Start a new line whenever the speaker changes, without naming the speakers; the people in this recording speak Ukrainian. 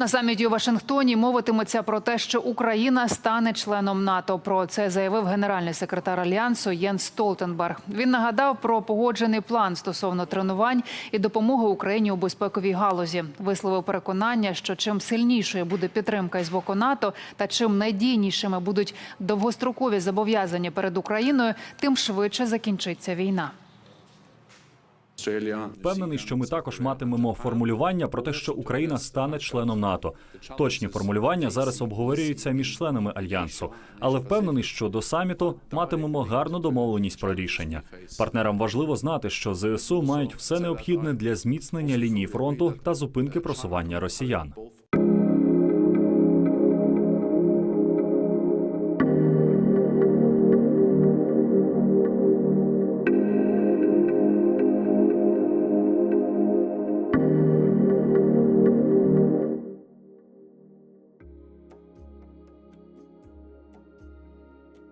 На саміті у Вашингтоні мовитиметься про те, що Україна стане членом НАТО. Про це заявив генеральний секретар альянсу Єнс Столтенберг. Він нагадав про погоджений план стосовно тренувань і допомоги Україні у безпековій галузі. Висловив переконання, що чим сильнішою буде підтримка із боку НАТО та чим надійнішими будуть довгострокові зобов'язання перед Україною, тим швидше закінчиться війна.
Впевнений, що ми також матимемо формулювання про те, що Україна стане членом НАТО. Точні формулювання зараз обговорюються між членами альянсу, але впевнений, що до саміту матимемо гарну домовленість про рішення. Партнерам важливо знати, що ЗСУ мають все необхідне для зміцнення лінії фронту та зупинки просування росіян.